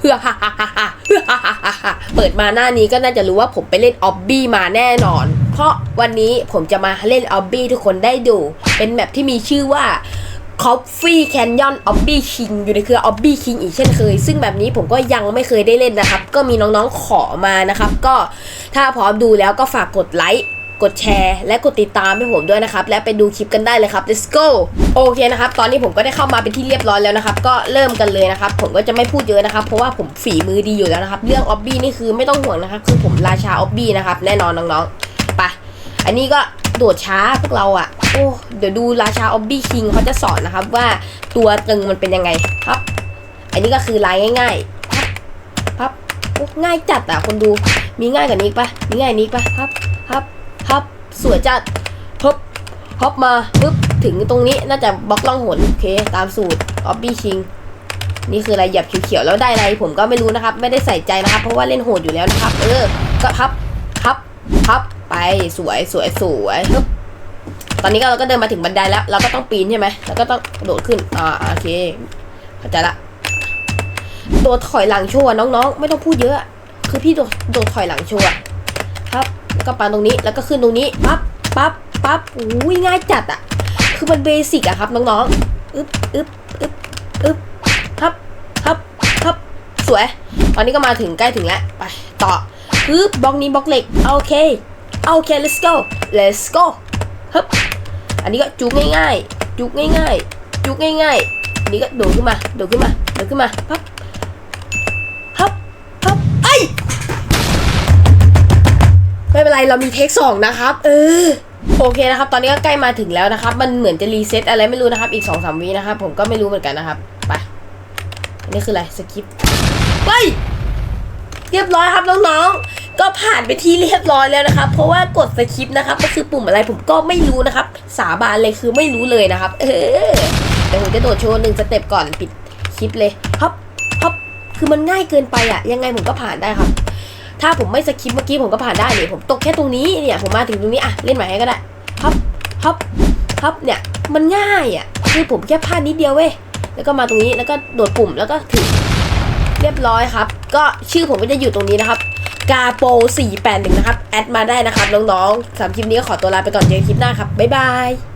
เพื่อฮ่าฮ่าฮ่าฮ่าเพื่อฮ่าฮ่าฮ่าฮ่าเปิดมาหน้านี้ก็น่าจะรู้ว่าผมไปเล่นออบบี้มาแน่นอน เพราะวันนี้ผมจะมาเล่นออบบี้ทุกคนได้ดู เป็นแมปที่มีชื่อว่า Coffee Canyon Obby King อยู่ในเครือ Obby King อีกเช่นเคย ซึ่งแบบนี้ผมก็ยังไม่เคยได้เล่นนะครับ ก็มีน้องๆขอมานะครับ ก็ถ้าพร้อมดูแล้วก็ฝากกดไลค์ กดแชร์ และกดติดตามให้ผมด้วยนะครับ และไปดูคลิปกันได้เลยครับ let's go โอเคนะครับ ตอนนี้ผมก็ได้เข้ามาเป็นที่เรียบร้อยแล้วนะครับ ก็เริ่มกันเลยนะครับ ผมก็จะไม่พูดเยอะนะครับ เพราะว่าผมฝีมือดีอยู่แล้วนะครับ เรื่องออบบี้นี่คือไม่ต้องห่วงนะครับ คือผมราชาออบบี้นะครับ แน่นอนน้องๆ ไป อันนี้ก็โดดช้าพวกเราอะ่ะ โอ้ เดี๋ยวดูราชาออบบี้คิงเขาจะสอนนะครับว่าตัวตึงมันเป็นยังไงครับ อันนี้ก็คือลายง่ายๆพับพับง่ายจัดอะคนดู มีง่ายกว่านี้ปะมีง่ายนี้ปะพับพับพับ สวยจัดฮึบฮอปมาปึ๊บถึงตรงนี้น่าจะบล็อกล่องหนโอเค ตามสูตรออบบี้คิงนี่คืออะไรหยับเขียวๆแล้วได้อะไรผมก็ไม่รู้นะครับ ไม่ได้ใส่ใจนะครับ เพราะว่าเล่นโหดอยู่แล้วนะครับ เออก็พับพับพับไปสวยสวยสวยฮึบตอนนี้ก็เราก็เดินมาถึงบันไดแล้ว เราก็ต้องปีนใช่ไหมแล้วก็ต้องโดดขึ้นอ่าโอเคเข้าใจละ ตัวถอยหลังโชว์น้องๆ ไม่ต้องพูดเยอะ คือพี่โดดโดดถอยหลังโชว์ครับ ก็ปานตรงนี้ แล้วก็ขึ้นตรงนี้ ปั๊บ ปั๊บ ปั๊บอุ้ยง่ายจัดอะคือมันเบสิกอะครับน้องๆ อึ๊บอึ๊บอึ๊บอึ๊บฮับฮับฮับสวย ตอนนี้ก็มาถึงใกล้ถึงแล้ว ไป ต่อปึ๊บบล็อกนี้บล็อกเหล็ก โอเค โอเค let's go let's go ฮึบอันนี้ก็จุกง่ายๆ จุกง่ายๆ จุกง่ายๆอันนี้ก็โดดขึ้นมา โดดขึ้นมา โดดขึ้นมา ปั๊บ เป็นไรเรามีเทคสองนะครับ เออโอเคนะครับ ตอนนี้ก็ใกล้มาถึงแล้วนะครับ มันเหมือนจะรีเซ็ตอะไรไม่รู้นะครับ อีกสองสามวินะครับ ผมก็ไม่รู้เหมือนกันนะครับ ไป อันนี้คืออะไร สกิปเฮ้ยเรียบร้อยครับน้องๆ ก็ผ่านไปที่เรียบร้อยแล้วนะครับ เพราะว่ากดสคริปต์นะครับ ก็คือปุ่มอะไรผมก็ไม่รู้นะครับ สาบานเลยคือไม่รู้เลยนะครับ เออเดี๋ยวผมจะโดดโชว์หนึ่งสเต็ปก่อนปิดคลิปเลยฮับฮับคือมันง่ายเกินไปอะยังไงผมก็ผ่านได้ครับ ถ้าผมไม่สคริปเมื่อกี้ผมก็ผ่านได้เนี่ยผมตกแค่ตรงนี้เนี่ยผมมาถึงตรงนี้อะเล่นใหม่ให้ก็ได้ฮับฮับฮับเนี่ยมันง่ายอะคือผมแค่พลาดนิดเดียวเว้ยแล้วก็มาตรงนี้แล้วก็โดดปุ่มแล้วก็ถึงเรียบร้อยครับ ก็ชื่อผมก็จะอยู่ตรงนี้นะครับกาโป481 นะครับ แอดมาได้นะครับ น้องๆสำหรับคลิปนี้ก็ขอตัวลาไปก่อนเจอกันคลิปหน้าครับ บ๊ายบาย